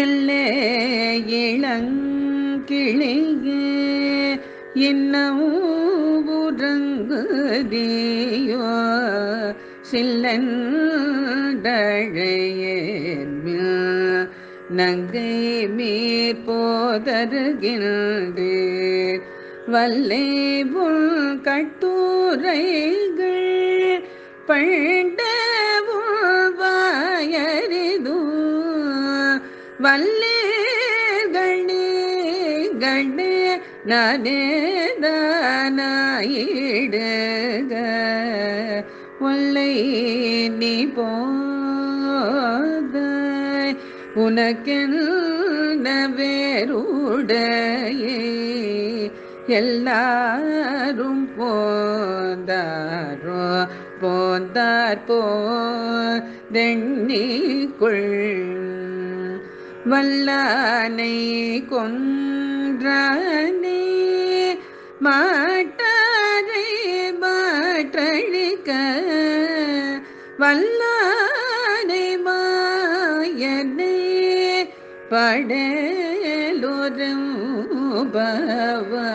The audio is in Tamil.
எல்லே இளங்கிளியே இன்னும் உறங்குதியோ சில்லண்டழையேர்மில் நங்கை மீர் போதருகின்றேன் வல்லை புல் கட்டுரைகள் பண்ட வல்லே கண்ணே கண்ணே நானே ஒல்லை நீ போத உனக்கென்ன வேறுடையே? எல்லாரும் போந்தாரோ போந்தார் போதெண்ணிக்குள் வல்லானை கொன்றானே மாட்டாரை மாற்றழிக்க வல்லானை மாயனே படலுறும் பவா